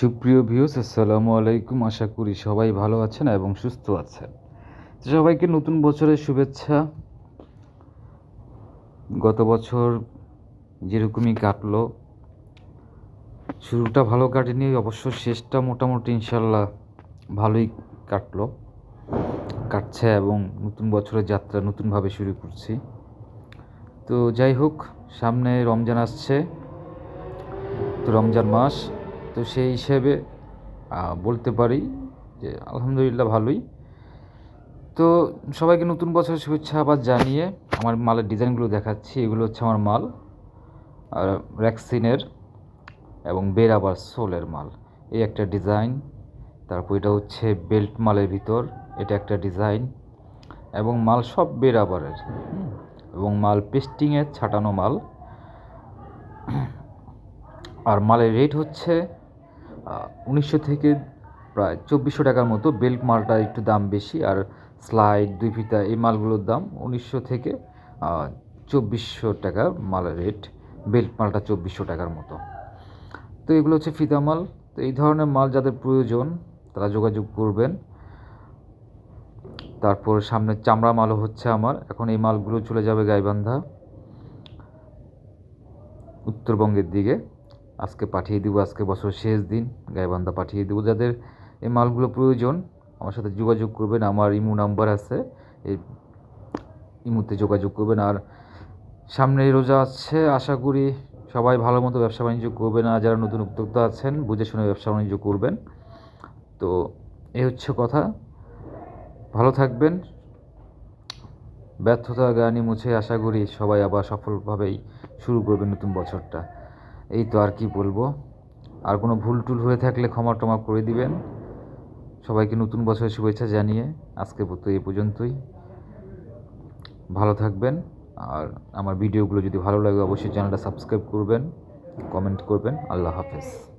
সুপ্রিয় ভিউস আসসালামু আলাইকুম। আশা করি সবাই ভালো আছেন এবং সুস্থ আছেন। সবাইকে নতুন বছরের শুভেচ্ছা। গত বছর যেরকমই কাটলো, শুরুটা ভালো কাটেনি, অবশ্য শেষটা মোটামুটি ইনশাল্লাহ ভালোই কাটলো। কাটছে এবং নতুন বছরের যাত্রা নতুনভাবে শুরু করছি। তো যাই হোক, সামনে রমজান আসছে। তো রমজান মাস তো সেই হিসেবে বলতে পারি যে আলহামদুলিল্লাহ ভালোই। তো সবাইকে নতুন বছরের শুভেচ্ছা আবার জানিয়ে আমার মালের ডিজাইনগুলো দেখাচ্ছি। এগুলো হচ্ছে আমার মাল, আর র্যাক্সিনের এবং বেরাবার সোলের মাল। এই একটা ডিজাইন, তারপর এটা হচ্ছে বেল্ট মালের ভিতর, এটা একটা ডিজাইন এবং মাল সব বেরাবারের এবং মাল পেস্টিংয়ের ছাটানো মাল। আর মালের রেট হচ্ছে উনিশশো থেকে প্রায় চব্বিশশো টাকার মতো। বেল্ট মালটা একটু দাম বেশি আর স্লাইড দুই ফিতা, এই মালগুলোর দাম উনিশশো থেকে চব্বিশশো টাকা মালের রেট বেল্ট মালটা চব্বিশশো টাকার মতো। তো এগুলো হচ্ছে ফিতা মাল। তো এই ধরনের মাল যাদের প্রয়োজন, তারা যোগাযোগ করবেন। তারপর সামনে চামড়া মালও হচ্ছে আমার। এখন এই মালগুলো চলে যাবে গাইবান্ধা, উত্তরবঙ্গের দিকে। আজকে পাঠিয়ে দিব, আজকে বছর শেষ দিন গাইবান্ধা পাঠিয়ে দেবো। যাদের এই মালগুলো প্রয়োজন, আমার সাথে যোগাযোগ করবেন। আমার ইমো নাম্বার আছে, এই ইমুতে যোগাযোগ করবেন। আর সামনে রোজা আছে, আশা করি সবাই ভালো মতো ব্যবসা বাণিজ্য করবেন। আর যারা নতুন উদ্যোক্তা আছেন, বুঝে শুনে ব্যবসা বাণিজ্য করবেন। তো এই হচ্ছে কথা। ভালো থাকবেন। ব্যর্থতা গানি মুছে আশা করি সবাই আবার সফলভাবেই শুরু করবে নতুন বছরটা। এই তো আর কি বলব। আর কোনো ভুল টুল হয়ে থাকলে ক্ষমা টমা করে দিবেন। সবাইকে নতুন বছরের শুভেচ্ছা জানিয়ে আজকে তো এ পর্যন্তই। ভালো থাকবেন। আর আমার ভিডিওগুলো যদি ভালো লাগে অবশ্যই চ্যানেলটা সাবস্ক্রাইব করবেন, কমেন্ট করবেন। আল্লাহ হাফেজ।